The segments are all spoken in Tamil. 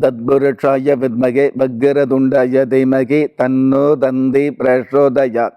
தத்புருஷாய வித்மகே வக்ரதுண்டாய தீமகி தன்னோ தந்தி பிரசோதயாத்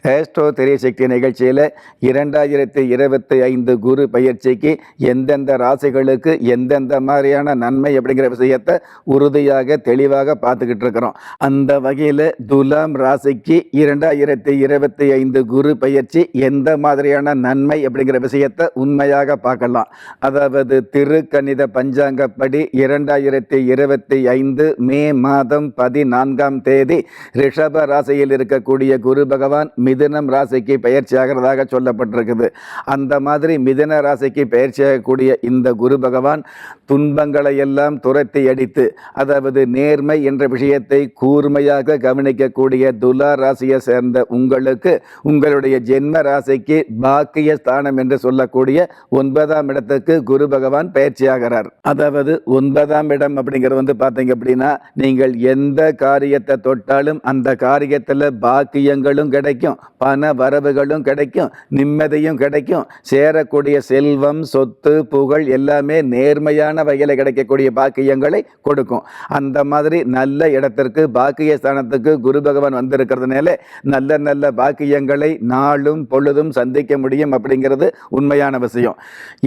astro Thiraisakthi நிகழ்ச்சியில் இரண்டாயிரத்தி இருபத்தி ஐந்து குரு பயிற்சிக்கு எந்தெந்த ராசிகளுக்கு எந்தெந்த மாதிரியான நன்மை அப்படிங்கிற விஷயத்தை உறுதியாக தெளிவாக பார்த்துக்கிட்டு இருக்கிறோம். அந்த வகையில் துலாம் ராசிக்கு இரண்டாயிரத்தி இருபத்தி ஐந்து குரு பயிற்சி எந்த மாதிரியான நன்மை அப்படிங்கிற விஷயத்தை உண்மையாக பார்க்கலாம். அதாவது திருக்கணித பஞ்சாங்கப்படி இரண்டாயிரத்தி இருபத்தி ஐந்து மே மாதம் பதினான்காம் தேதி ரிஷப ராசியில் இருக்கக்கூடிய குரு பகவான் மிதனம் ராசிக்கு பயிற்சி ஆகிறதாக சொல்லப்பட்டிருக்குது. அந்த மாதிரி மிதன ராசிக்கு பயிற்சியாகக்கூடிய இந்த குரு பகவான் துன்பங்களை எல்லாம் துரத்தி அடித்து அதாவது நேர்மை என்ற விஷயத்தை கூர்மையாக கவனிக்கக்கூடிய துலா ராசியை சேர்ந்த உங்களுக்கு உங்களுடைய ஜென்ம ராசிக்கு பாக்கிய ஸ்தானம் என்று சொல்லக்கூடிய ஒன்பதாம் இடத்துக்கு குரு பகவான் பயிற்சியாகிறார் அதாவது ஒன்பதாம் இடம் அப்படிங்கிறது வந்து பார்த்தீங்க அப்படின்னா நீங்கள் எந்த காரியத்தை தொட்டாலும் அந்த காரியத்தில் பாக்கியங்களும் கிடைக்கும். பண வரவுகளும் கிடைக்கும் நிம்மதியும் கிடைக்கும். சேரக்கூடிய செல்வம் சொத்து புகழ் எல்லாமே நேர்மையான வகையில் கிடைக்கக்கூடிய பாக்கியங்களை கொடுக்கும். அந்த மாதிரி நல்ல இடத்திற்கு பாக்கிய ஸ்தானத்துக்கு குரு பகவான் வந்திருக்கிறதுனால நல்ல நல்ல பாக்கியங்களை நாளும் பொழுதும் சந்திக்க முடியும் அப்படிங்கிறது உண்மையான விஷயம்.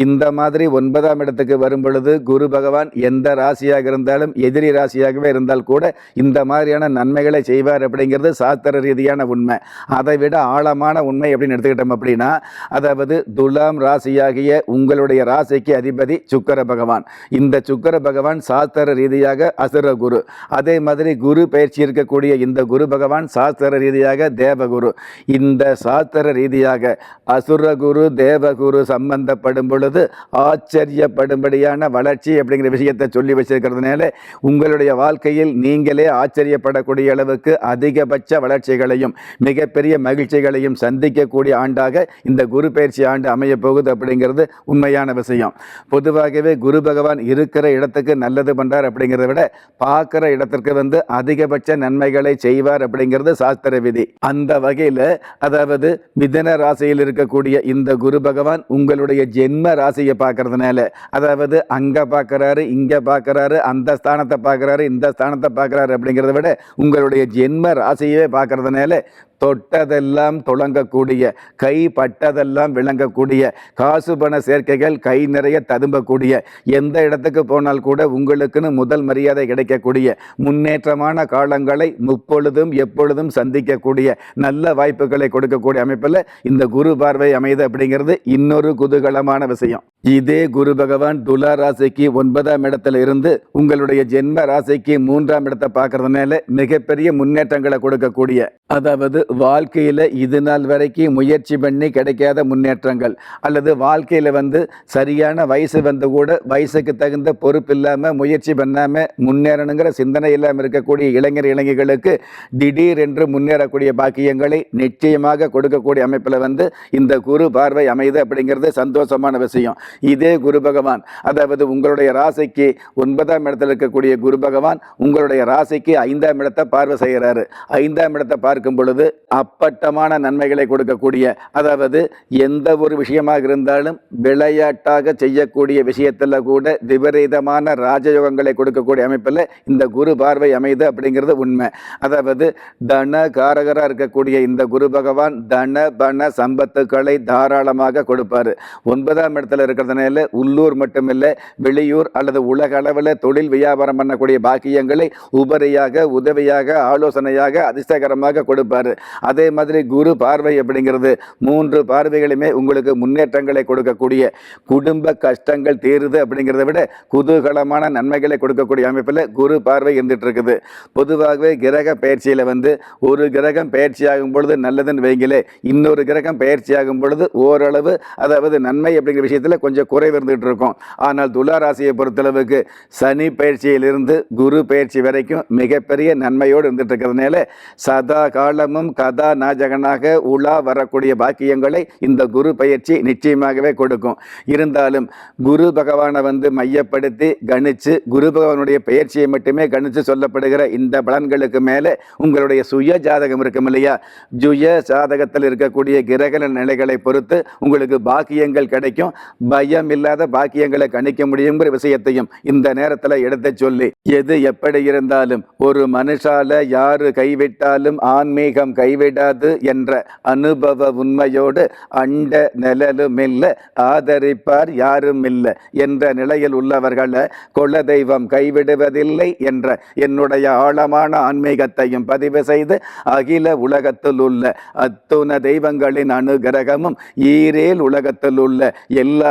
இந்த மாதிரி ஒன்பதாம் இடத்துக்கு வரும் பொழுது குரு பகவான் எந்த ராசியாக இருந்தாலும் எதிரி ராசியாகவே இருந்தால் கூட இந்த மாதிரியான நன்மைகளை செய்வார் அப்படிங்கிறது சாஸ்திர ரீதியான உண்மை. அதை விட ஆழமான உண்மை அப்படின்னு எடுத்துக்கிட்டோம் அப்படின்னா அதாவது துலாம் ராசியாகிய உங்களுடைய ராசிக்கு அதிபதி சுக்கர பகவான். இந்த சுக்கர பகவான் சாஸ்திர ரீதியாக அசுர குரு. அதே மாதிரி குரு பயிற்சி இருக்கக்கூடிய இந்த குரு பகவான் சாஸ்திர ரீதியாக தேவகுரு. இந்த சாஸ்திர ரீதியாக அசுர குரு தேவகுரு சம்பந்தப்படும் பொழுது ஆச்சரியப்படும்படியான வளர்ச்சி அப்படிங்கிற விஷயத்தை சொல்லி வச்சிருக்கிறதுனால உங்களுடைய வாழ்க்கையில் நீங்களே ஆச்சரியப்படக்கூடிய அளவுக்கு அதிகபட்ச வளர்ச்சிகளையும் மிகப்பெரிய மகிழ்ச்சிகளையும் சந்திக்கக்கூடிய ஆண்டாக இந்த குரு பயிற்சி ஆண்டு அமைய போகுது அப்படிங்கிறது உண்மையான விஷயம். பொதுவாகவே குரு பகவான் இருக்கிற இடத்துக்கு நல்லது பண்ணுறார் அப்படிங்கிறத விட பார்க்குற இடத்திற்கு வந்து அதிகபட்ச நன்மைகளை செய்வார் அப்படிங்கிறது சாஸ்திர விதி. அந்த வகையில் அதாவது மிதன ராசியில் இருக்கக்கூடிய இந்த குரு பகவான் உங்களுடைய ஜென்ம ராசியை பார்க்கறதுனால அதாவது அங்கே பார்க்கறாரு இங்கே பார்க்குறாரு அந்த ஸ்தானத்தை பார்க்குறாரு இந்த ஸ்தானத்தை பார்க்குறாரு அப்படிங்கிறத விட உங்களுடைய ஜென்ம ராசியவே பார்க்கறதுனால தொட்டதெல்லாம் துளங்கக்கூடிய கை பட்டதெல்லாம் விளங்கக்கூடிய காசு பண சேர்க்கைகள் கை நிறைய ததும்பக்கூடிய எந்த இடத்துக்கு போனால் கூட உங்களுக்குன்னு முதல் மரியாதை கிடைக்கக்கூடிய முன்னேற்றமான காலங்களை முப்பொழுதும் எப்பொழுதும் சந்திக்கக்கூடிய நல்ல வாய்ப்புகளை கொடுக்கக்கூடிய அமைப்பில் இந்த குரு பார்வை அமைது அப்படிங்கிறது இன்னொரு குதூகலமான விஷயம். இதே குரு பகவான் துலா ராசிக்கு ஒன்பதாம் இடத்துல இருந்து உங்களுடைய ஜென்ம ராசிக்கு மூன்றாம் இடத்தை பார்க்கறதுனால மிகப்பெரிய முன்னேற்றங்களை கொடுக்கக்கூடிய அதாவது வாழ்க்கையில் இது நாள் வரைக்கும் முயற்சி பண்ணி கிடைக்காத முன்னேற்றங்கள் அல்லது வாழ்க்கையில் வந்து சரியான வயசு வந்து கூட வயசுக்கு தகுந்த பொறுப்பு இல்லாமல் முயற்சி பண்ணாமல் முன்னேறணுங்கிற சிந்தனை இல்லாமல் இருக்கக்கூடிய இளைஞர் இளைஞர்களுக்கு திடீர் என்று முன்னேறக்கூடிய பாக்கியங்களை நிச்சயமாக கொடுக்கக்கூடிய அமைப்பில் வந்து இந்த குரு பார்வை அமைது அப்படிங்கிறது சந்தோஷமான விஷயம். இதே குரு பகவான். அதாவது உங்களுடைய ராசிக்கு ஒன்பதாம் இடத்தில் இருக்கக்கூடிய குரு பகவான் உங்களுடைய ராசிக்கு ஐந்தாம் இடத்தை பார்வை செய்கிறாரு. ஐந்தாம் இடத்தை பார்க்கும் பொழுது அப்பட்டமான நன்மைகளை கொடுக்கக்கூடிய அதாவது எந்த ஒரு விஷயமாக இருந்தாலும் விளையாட்டாக செய்யக்கூடிய விஷயத்தில் கூட விபரீதமான ராஜயோகங்களை கொடுக்கக்கூடிய அமைப்பில் இந்த குரு பார்வை அமைது அப்படிங்கிறது உண்மை. அதாவது தன காரகராக இருக்கக்கூடிய இந்த குரு பகவான் தன பண சம்பத்துக்களை தாராளமாக கொடுப்பார். ஒன்பதாம் இடத்துல இருக்கிறதுனால உள்ளூர் மட்டுமில்லை வெளியூர் அல்லது உலக அளவில் தொழில் வியாபாரம் பண்ணக்கூடிய பாக்கியங்களை உபரியாக உதவியாக ஆலோசனையாக அதிர்ஷ்டகரமாக கொடுப்பார். அதே மாதிரி குரு பார்வை அப்படிங்கிறது மூன்று பார்வைகளுமே உங்களுக்கு முன்னேற்றங்களை கொடுக்கக்கூடிய குடும்ப கஷ்டங்கள் தீருது அப்படிங்கிறத விட குதூகலமான நன்மைகளை கொடுக்கக்கூடிய அமைப்பில் குரு பார்வை இருந்துட்டு இருக்குது பொதுவாகவே கிரக பயிற்சியில் வந்து ஒரு கிரகம் பயிற்சியாகும் பொழுது நல்லதுன்னு வைங்களே இன்னொரு கிரகம் பயிற்சியாகும் பொழுது ஓரளவு அதாவது நன்மை அப்படிங்கிற விஷயத்தில் கொஞ்சம் குறைவு இருந்துகிட்டு இருக்கும். ஆனால் துலா ராசியை பொறுத்தளவுக்கு சனி பயிற்சியிலிருந்து குரு பயிற்சி வரைக்கும் மிகப்பெரிய நன்மையோடு இருந்துட்டு இருக்கிறதுனால சதா காலமும் கதா நாஜகனாக உலா வரக்கூடிய பாக்கியங்களை இந்த குரு பயிற்சி நிச்சயமாகவே கொடுக்கும். இருந்தாலும் குரு பகவானை வந்து மையப்படுத்தி கணித்து குரு பகவானுடைய பயிற்சியை மட்டுமே கணித்து சொல்லப்படுகிற இந்த பலன்களுக்கு மேலே உங்களுடைய சுய ஜாதகம் இருக்கும் இல்லையா? ஜுய ஜாதகத்தில் இருக்கக்கூடிய கிரக நிலைகளை பொறுத்து உங்களுக்கு பாக்கியங்கள் கிடைக்கும். பயம் இல்லாத பாக்கியங்களை கணிக்க முடியுங்கிற விஷயத்தையும் இந்த நேரத்தில் எடுத்து சொல்லி எது எப்படி இருந்தாலும் ஒரு மனுஷால யாரு கைவிட்டாலும் ஆன்மீகம் கைவிடாது என்ற அனுபவ உண்மையோடு அண்ட நிழலும் இல்லை ஆதரிப்பார் யாரும் இல்லை என்ற நிலையில் உள்ளவர்களை குலதெய்வம் கைவிடுவதில்லை என்ற என்னுடைய ஆழமான ஆன்மீகத்தையும் பதிவு செய்து அகில உலகத்தில் உள்ள அத்துண தெய்வங்களின் அனுகிரகமும் ஈரேல் உலகத்தில் உள்ள எல்லா